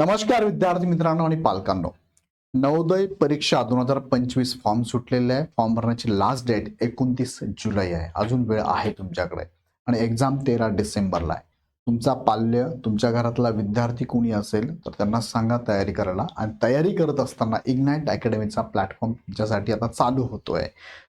नमस्कार विद्यार्थी मित्रांनो आणि पालकांनो. नवोदय परीक्षा दोन हजार पंचवीस फॉर्म सुटलेले आहे. फॉर्म भरण्याची लास्ट डेट एकोणतीस जुलै आहे. अजून वेळ आहे तुमच्याकडे. आणि एक्झाम तेरा डिसेंबरला आहे. तुमचा पाल्य तुमच्या घरातला विद्यार्थी कोणी असेल तर त्यांना सांगा तयारी करायला. आणि तयारी करत असताना इग्नाइट अकॅडमीचा प्लॅटफॉर्म तुमच्यासाठी आता चालू होतोय.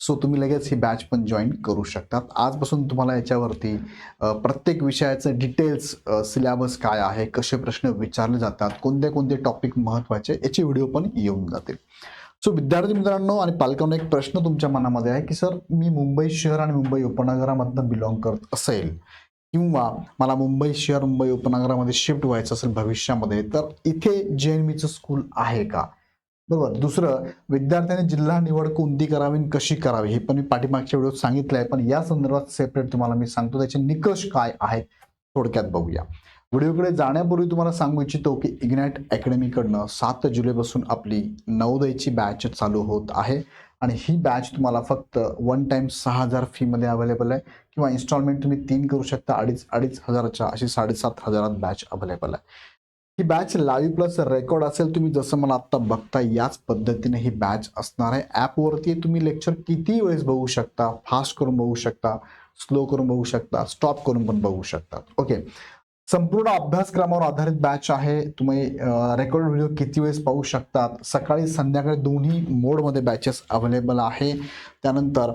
सो तुम्ही लगेच ही बॅच पण जॉईन करू शकतात. आजपासून तुम्हाला याच्यावरती प्रत्येक विषयाचं डिटेल्स सिलेबस काय आहे कसे प्रश्न विचारले जातात कोणते कोणते टॉपिक महत्त्वाचे याचे व्हिडिओ पण येऊन जातील. सो विद्यार्थी मित्रांनो आणि पालकांना एक प्रश्न तुमच्या मनामध्ये आहे की सर मी मुंबई शहर आणि मुंबई उपनगरामधनं बिलॉंग करत असेल किंवा मला मुंबई शहर मुंबई उपनगरामध्ये शिफ्ट व्हायचं असेल भविष्यामध्ये तर इथे जे एन मीचं स्कूल आहे का? बरोबर. दुसरं विद्यार्थ्यांनी जिल्हा निवड कोणती करावी आणि कशी करावी? हे पण मी पाठीमागच्या व्हिडिओत सांगितलं आहे पण या संदर्भात सेपरेट तुम्हाला मी सांगतो. त्याचे निकष काय आहेत थोडक्यात बघूया. व्हिडिओकडे जाण्यापूर्वी तुम्हाला सांगू इच्छितो की इग्नाइट अकॅडमीकडनं सात जुलैपासून आपली नवोदयची बॅच चालू होत आहे. आणि ही बॅच तुम्हाला फक्त वन टाईम सहा हजार फीमध्ये अवेलेबल आहे. किंवा इन्स्टॉलमेंट तुम्ही तीन करू शकता अडीच अडीच हजाराच्या अशी साडेसात हजारात बॅच अवेलेबल आहे. ही बॅच लाईव्ह प्लस रेकॉर्ड असेल तुम्ही जसं मला आत्ता बघता याच पद्धतीने ही बॅच असणार आहे. ॲपवरती तुम्ही लेक्चर किती वेळेस बघू शकता? फास्ट करून बघू शकता स्लो करून बघू शकता स्टॉप करून पण बघू शकता. ओके संपूर्ण अभ्यासक्रमावर आधारित बॅच आहे. तुम्ही रेकॉर्ड व्हिडिओ किती वेळेस पाहू शकतात? सकाळी संध्याकाळी दोन्ही मोडमध्ये बॅचेस अवेलेबल आहे. त्यानंतर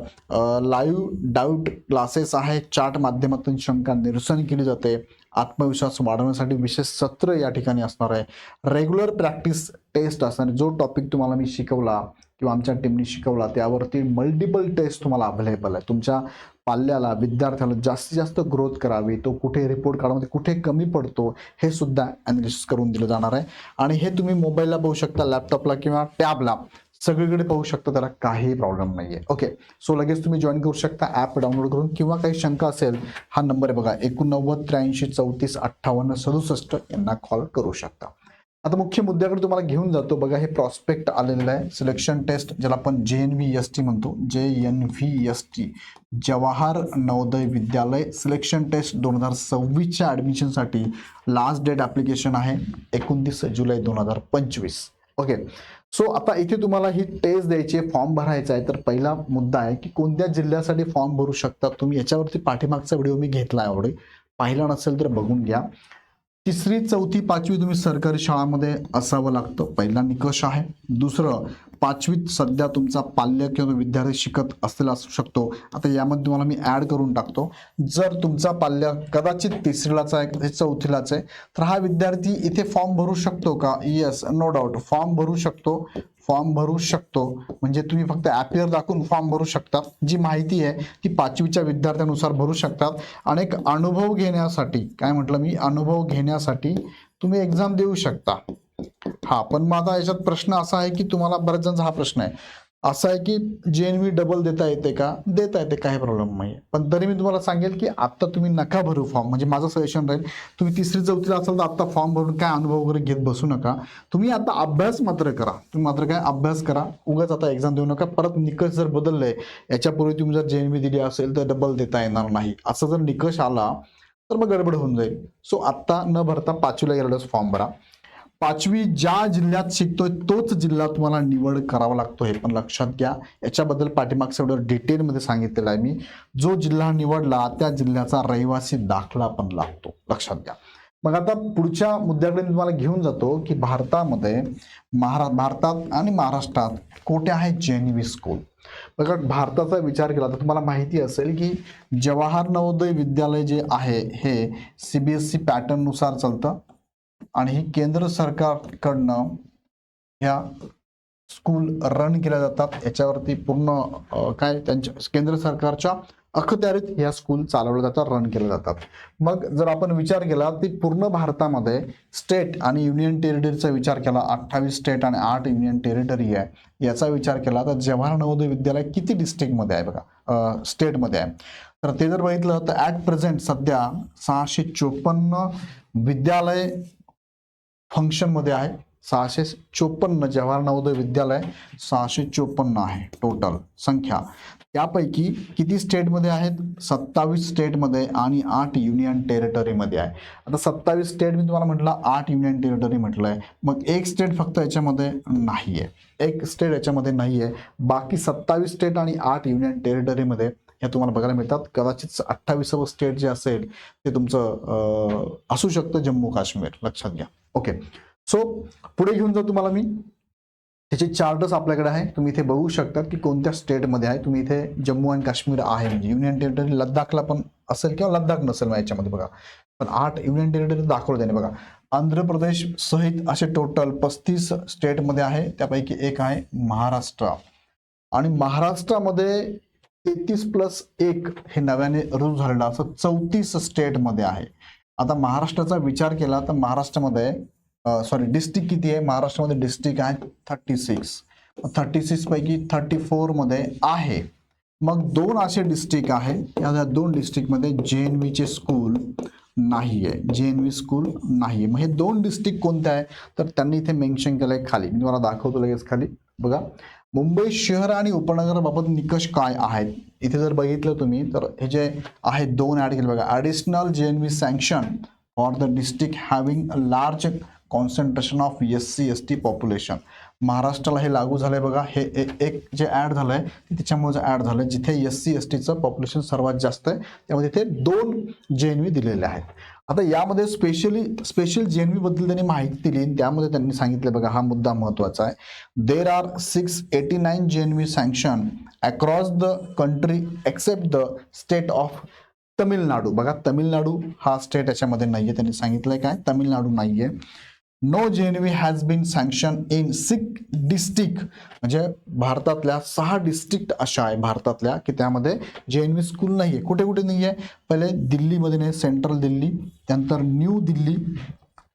लाईव्ह डाऊट क्लासेस आहे चार्ट माध्यमातून शंका निरसन केली जाते. आत्मविश्वास वाढवण्यासाठी विशेष सत्र या ठिकाणी असणार आहे. रेग्युलर प्रॅक्टिस टेस्ट असणार. जो टॉपिक तुम्हाला मी शिकवला किंवा आमच्या टीमने शिकवला त्यावरती मल्टिपल टेस्ट तुम्हाला अवेलेबल आहे. तुमच्या पाल्याला विद्यार्थ्याला जास्तीत जास्त ग्रोथ करावी तो कुठे रिपोर्ट कार्डमध्ये कुठे कमी पडतो हे सुद्धा अनालिसिस करून दिलं जाणार आहे. आणि हे तुम्ही मोबाईलला पाहू शकता लॅपटॉपला किंवा टॅबला सगळीकडे पाहू शकता त्याला काही प्रॉब्लेम नाही आहे ओके सो लगेच तुम्ही जॉईन करू शकता ॲप डाउनलोड करून. किंवा काही शंका असेल हा नंबर आहे बघा एकोणनव्वद त्र्याऐंशी चौतीस अठ्ठावन्न सदुसष्ट यांना कॉल करू शकता. आता मुख्य मुद्द्याकडे तुम्हाला घेऊन जातो. बघा हे प्रॉस्पेक्ट आलेलं आहे. सिलेक्शन टेस्ट ज्याला आपण जे एन व्ही एस टी म्हणतो. J N V S T Jawahar Navodaya Vidyalaya selection test दोन हजार सव्वीसच्या ॲडमिशनसाठी लास्ट डेट ॲप्लिकेशन आहे. एकोणतीस जुलै दोन हजार पंचवीस. ओके सो आता इथे तुम्हाला ही टेस्ट द्यायची आहे. फॉर्म भरायचा आहे. तर पहिला मुद्दा आहे की कोणत्या जिल्ह्यासाठी फॉर्म भरू शकता? तुम्ही याच्यावरती पाठीमागचा व्हिडिओ मी घेतला आहे ऑलरेडी पाहिला नसेल तर बघून घ्या. तिसरी चौथी पाचवी तुम्ही सरकारी शाळामध्ये असावं लागतं. पहिला निकष आहे. दुसरं पाचवीत सध्या तुमचा पाल्य किंवा विद्यार्थी शिकत असलेला असू शकतो. आता यामध्ये तुम्हाला मी ॲड करून टाकतो. जर तुमचा पाल्य कदाचित तिसरीलाच आहे कदाचित चौथीलाच आहे तर हा विद्यार्थी इथे फॉर्म भरू शकतो का? येस नो डाऊट फॉर्म भरू शकतो. फॉर्म भरू शकतो. म्हणजे तुम्ही फक्त ॲपियर दाखवून फॉर्म भरू शकता. जी माहिती आहे ती पाचवीच्या विद्यार्थ्यानुसार भरू शकतात. आणि एक अनुभव घेण्यासाठी काय म्हटलं मी? अनुभव घेण्यासाठी तुम्ही एक्झाम देऊ शकता. हा पण माझा याच्यात प्रश्न असा आहे की तुम्हाला बरेच जणांचा हा प्रश्न आहे. असं आहे की जे एन व्ही डबल देता येते का? देता येते काही प्रॉब्लेम नाही पण तरी मी तुम्हाला सांगेल की आत्ता तुम्ही नका भरू फॉर्म म्हणजे माझं सजेशन राहील तुम्ही तिसरी चौथीला असाल तर आत्ता फॉर्म भरून काय अनुभव वगैरे घेत बसू नका. तुम्ही आता अभ्यास मात्र करा. तुम्ही मात्र काय अभ्यास करा. उगाच आता एक्झाम देऊ नका. परत निकष जर बदलले याच्यापूर्वी तुम्ही जर जे एन व्ही दिली असेल तर डबल देता येणार नाही. असं जर निकष आला तर मग गडबड होऊन जाईल. सो आत्ता न भरता पाचवीला गेलेलाच फॉर्म भरा. पाचवी ज्या जिल्ह्यात शिकतोय तोच जिल्हा तुम्हाला निवड करावा लागतो हे पण लक्षात घ्या. याच्याबद्दल पाठीमागच्या एवढं डिटेलमध्ये सांगितलेलं आहे मी. जो जिल्हा निवडला त्या जिल्ह्याचा रहिवासी दाखला पण लागतो. लक्षात घ्या. मग आता पुढच्या मुद्द्याकडे मी तुम्हाला घेऊन जातो की भारतामध्ये महारा भारतात आणि महाराष्ट्रात कोठे आहे जे स्कूल बघा भारताचा विचार केला तर तुम्हाला माहिती असेल की जवाहर नवोदय विद्यालय जे आहे हे सी बी एस सी पॅटर्ननुसार चालतं. आणि ही केंद्र सरकारकडनं ह्या स्कूल रन केल्या जातात. याच्यावरती पूर्ण काय त्यांच्या केंद्र सरकारच्या अखत्यारीत ह्या स्कूल चालवल्या जातात रन केल्या जातात. मग जर आपण विचार केला ती पूर्ण भारतामध्ये स्टेट आणि युनियन टेरिटरीचा विचार केला अठ्ठावीस स्टेट आणि आठ युनियन टेरिटरी आहे याचा विचार केला तर जवाहर नवोदय विद्यालय किती डिस्ट्रिक्टमध्ये आहे बघा स्टेटमध्ये आहे. तर ते जर बघितलं तर ॲट प्रेझेंट सध्या सहाशे चोपन्न विद्यालय फंक्शनमध्ये आहे. सहाशे चोपन्न जवाहर नवोदय विद्यालय सहाशे चोपन्न आहे टोटल संख्या. त्यापैकी किती स्टेटमध्ये आहेत? सत्तावीस स्टेटमध्ये आणि आठ युनियन टेरिटरीमध्ये आहे. आता सत्तावीस स्टेट मी तुम्हाला म्हटलं आठ युनियन टेरिटरी म्हटलं आहे मग एक स्टेट फक्त याच्यामध्ये नाही आहे एक स्टेट याच्यामध्ये नाही आहे बाकी सत्तावीस स्टेट आणि आठ युनियन टेरिटरीमध्ये ह्या तुम्हाला बघायला मिळतात. कदाचित अठ्ठावीसावं स्टेट जे असेल ते तुमचं असू शकतं जम्मू काश्मीर. लक्षात घ्या. ओके सो पुढे घेऊन जाऊ तुम्हाला मी. त्याचे चार्टच आपल्याकडे आहे. तुम्ही इथे बघू शकता की कोणत्या स्टेटमध्ये आहे. तुम्ही इथे जम्मू अँड काश्मीर आहे म्हणजे युनियन टेरिटरी लद्दाखला पण असेल किंवा लद्दाख नसेल मग याच्यामध्ये बघा. पण आठ युनियन टेरिटरी दाखवलं त्याने बघा. आंध्र प्रदेश सहित असे टोटल पस्तीस स्टेटमध्ये आहे. त्यापैकी एक आहे महाराष्ट्र. आणि महाराष्ट्रामध्ये तेहतीस प्लस एक हे नव्याने रुजू झालेलं असं चौतीस स्टेटमध्ये आहे. आता महाराष्ट्राचा विचार केला तर महाराष्ट्रामध्ये सॉरी डिस्ट्रिक्ट किती आहे? महाराष्ट्रामध्ये डिस्ट्रिक्ट आहे थर्टी सिक्स थर्टी सिक्स पैकी थर्टी फोरमध्ये आहे. मग दोन असे डिस्ट्रिक्ट आहे या दोन डिस्ट्रिक्टमध्ये जे एन व्हीचे स्कूल नाही आहे जे एन व्ही स्कूल नाही आहे मग हे दोन डिस्ट्रिक्ट कोणते आहे? तर त्यांनी इथे मेन्शन केलं आहे खाली. मी तुम्हाला दाखवतो लगेच खाली. बघा. मुंबई शहर आणि उपनगराबाबत निकष काय आहेत? इथे जर बघितलं तुम्ही तर हे जे आहेत दोन ॲड केले बघा. Additional J N V sanction for the district having a large concentration of S C S T population महाराष्ट्राला हे लागू झालंय बघा. हे एक जे ॲड झालंय ते त्याच्यामुळे ॲड झालंय जिथे एस सी एस टीचं पॉप्युलेशन सर्वात जास्त आहे त्यामध्ये ते दोन जे एन व्ही दिलेले आहेत. आता यामध्ये स्पेशली स्पेशल जे बद्दल त्यांनी माहिती दिली आणि त्यामध्ये त्यांनी सांगितलं बघा हा मुद्दा महत्त्वाचा आहे. There are six eighty nine J sanction across the country except the state of Tamil Nadu बघा तमिळनाडू हा स्टेट याच्यामध्ये नाहीये त्यांनी सांगितलंय काय? तमिळनाडू नाहीये. No J N V has been sanction in six district म्हणजे भारतातल्या सहा डिस्ट्रिक्ट अशा आहे भारतातल्या की त्यामध्ये जे एन व्ही स्कूल नाही आहे कुठे कुठे नाही आहे पहिले दिल्लीमध्ये नाही सेंट्रल दिल्ली त्यानंतर न्यू दिल्ली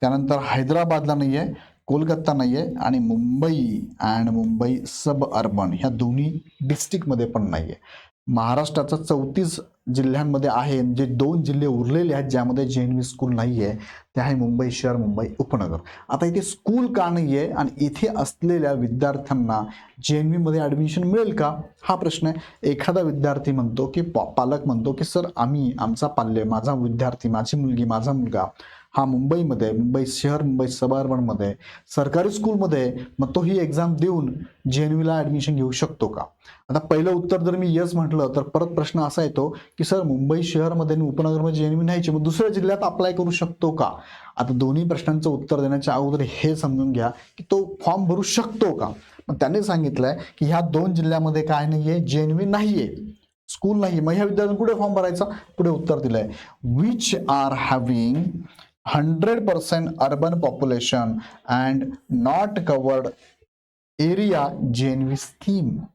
त्यानंतर हैदराबादला नाही आहे कोलकाता नाही आहे आणि Mumbai. And Mumbai suburban ह्या दोन्ही डिस्ट्रिक्टमध्ये पण नाही आहे महाराष्ट्राचा चौतीस जिल्ह्यांमध्ये आहे. जे दोन जिल्हे उरलेले आहेत ज्यामध्ये जे एन व्ही स्कूल नाही आहे ते आहे मुंबई शहर मुंबई उपनगर. आता इथे स्कूल का नाही आहे आणि इथे असलेल्या विद्यार्थ्यांना जे एन व्हीमध्ये ॲडमिशन मिळेल का? हा प्रश्न आहे. एखादा विद्यार्थी म्हणतो की पा पालक म्हणतो की सर आम्ही आमचा पाल्य माझा विद्यार्थी माझी मुलगी माझा मुलगा हा मुंबईमध्ये मुंबई शहर मुंबई सबअर्बनमध्ये सरकारी स्कूलमध्ये मग तो ही एक्झाम देऊन जे एन व्हीला ॲडमिशन घेऊ शकतो का? आता पहिलं उत्तर जर मी यस म्हटलं तर परत प्रश्न असा येतो की सर मुंबई शहरमध्ये आणि उपनगरमध्ये जे एन व्ही न्यायची मग दुसऱ्या जिल्ह्यात अप्लाय करू शकतो का? आता दोन्ही प्रश्नांचं उत्तर देण्याच्या अगोदर हे समजून घ्या की तो फॉर्म भरू शकतो का? मग त्यांनी सांगितलंय की ह्या दोन जिल्ह्यामध्ये काय नाहीये जे एन व्ही नाहीये. स्कूल नाही मग ह्या विद्यार्थ्यांनी कुठे फॉर्म भरायचा? पुढे उत्तर दिलंय. Which are having 100% urban population and not covered area JNV scheme.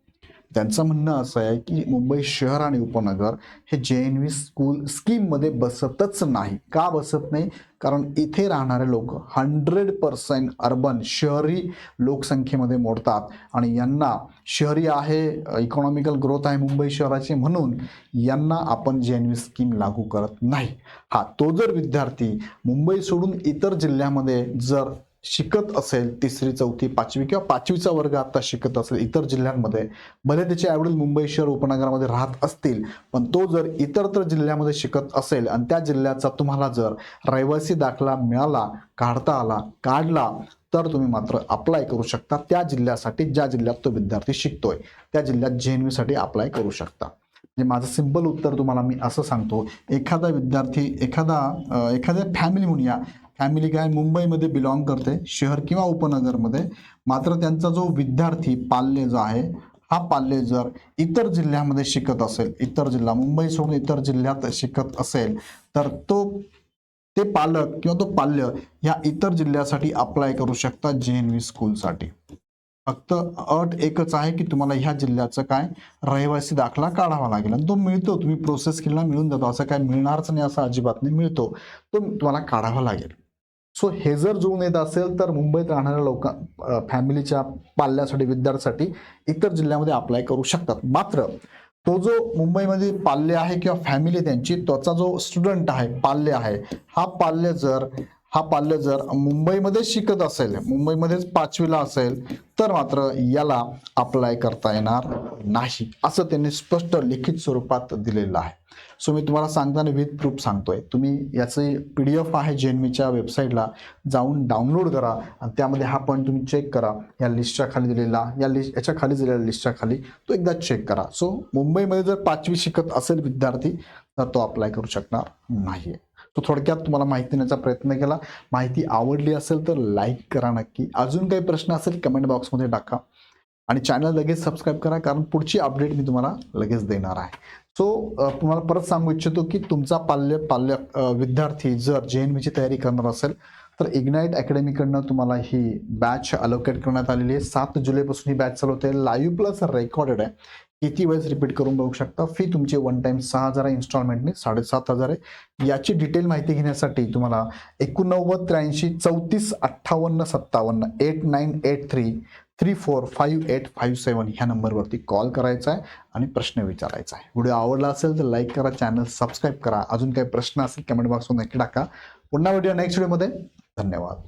त्यांचं म्हणणं असं आहे की मुंबई शहर आणि उपनगर हे जे एन व्ही स्कूल स्कीममध्ये बसतच नाही. का बसत नाही? कारण इथे राहणारे लोक हंड्रेड पर्सेंट अर्बन शहरी लोकसंख्येमध्ये मोडतात. आणि यांना शहरी आहे इकॉनॉमिकल ग्रोथ आहे मुंबई शहराची म्हणून यांना आपण जे एन व्ही स्कीम लागू करत नाही. हा तो जर विद्यार्थी मुंबई सोडून इतर जिल्ह्यामध्ये जर शिकत असेल तिसरी चौथी पाचवी किंवा पाचवीचा वर्ग आता शिकत असेल इतर जिल्ह्यांमध्ये भले त्याचे आईवडील मुंबई शहर उपनगरामध्ये राहत असतील पण तो जर इतरत्र जिल्ह्यामध्ये शिकत असेल आणि त्या जिल्ह्याचा तुम्हाला जर रहिवासी दाखला मिळाला काढता आला काढला तर तुम्ही मात्र अप्लाय करू शकता त्या जिल्ह्यासाठी ज्या जिल्ह्यात तो विद्यार्थी शिकतोय. त्या जिल्ह्यात जे एनसाठी अप्लाय करू शकता. म्हणजे माझं सिंपल उत्तर तुम्हाला मी असं सांगतो एखादा विद्यार्थी एखादा एखाद्या फॅमिली म्हणूया फॅमिली काय मुंबईमध्ये बिलॉंग करते शहर किंवा उपनगरमध्ये. मात्र त्यांचा जो विद्यार्थी पाल्य जो आहे हा पाल्य जर इतर जिल्ह्यामध्ये शिकत असेल इतर जिल्हा मुंबई सोडून इतर जिल्ह्यात शिकत असेल तर तो ते पालक किंवा तो पाल्य या इतर जिल्ह्यासाठी अप्लाय करू शकता जे एन व्ही स्कूलसाठी फक्त अट एकच आहे की तुम्हाला ह्या जिल्ह्याचं काय रहिवासी दाखला काढावा लागेल. आणि तो मिळतो तुम्ही प्रोसेस केला मिळून जातो. असं काय मिळणारच नाही असं अजिबात नाही मिळतो. तो तुम्हाला काढावा लागेल. सो हे जर जुळून येत असेल तर मुंबईत राहणाऱ्या लोक फॅमिलीच्या पाल्यासाठी विद्यार्थ्यासाठी इतर जिल्ह्यामध्ये अप्लाय करू शकतात. मात्र तो जो मुंबईमध्ये पाल्य आहे किंवा फॅमिली त्यांची त्याचा जो स्टुडंट आहे पाल्य आहे हा पाल्य जर हा पाल्य जर मुंबईमध्ये शिकत असेल मुंबईमध्येच पाचवीला असेल तर मात्र याला अप्लाय करता येणार नाही असं त्यांनी स्पष्ट लिखित स्वरूपात दिलेलं आहे. सो मी तुम्हाला सांगताना विथ प्रूफ सांगतोय. तुम्ही याचे पी डी एफ आहे जेनमीच्या वेबसाईटला जाऊन डाउनलोड करा आणि त्यामध्ये हा पॉईंट तुम्ही चेक करा. या लिस्टच्या खाली दिलेला या लिस्ट याच्या खाली दिलेल्या लिस्टच्या खाली तो एकदा चेक करा. सो मुंबईमध्ये जर पाचवी शिकत असेल विद्यार्थी तर तो अप्लाय करू शकणार नाही तो थोडक्यात तुम्हाला माहिती देण्याचा प्रयत्न केला. माहिती आवडली असेल तर लाईक करा नक्की. अजून काही प्रश्न असेल कमेंट बॉक्समध्ये टाका. आणि चॅनल लगेच सबस्क्राईब करा कारण पुढची अपडेट मी तुम्हाला लगेच देणार आहे. सो तुम्हाला परत सांगू इच्छितो की तुमचा पाल्य पाल्य विद्यार्थी जर जे एन बीची तयारी करणार असेल तर इग्नाईट अकॅडमीकडनं तुम्हाला ही बॅच अलोकेट करण्यात आलेली आहे. सात जुलैपासून ही बॅच चालू होते. लाईव्ह प्लस रेकॉर्डेड आहे. किती वेळेस रिपीट करून बघू शकता? फी तुमची वन टाइम सहा हजार आहे इन्स्टॉलमेंटने साडेसात हजार आहे. याची डिटेल माहिती घेण्यासाठी तुम्हाला एकोणनव्वद त्र्याऐंशी चौतीस अठ्ठावन्न सत्तावन्न eight nine eight three three four five eight five seven ह्या नंबरवरती कॉल करायचा आहे आणि प्रश्न विचारायचा आहे. व्हिडिओ आवडला असेल तर लाईक करा चॅनल सबस्क्राईब करा. अजून काही प्रश्न असेल कमेंट बॉक्समध्ये नक्की टाका. पुन्हा व्हिडिओ नेक्स्ट व्हिडिओमध्ये धन्यवाद.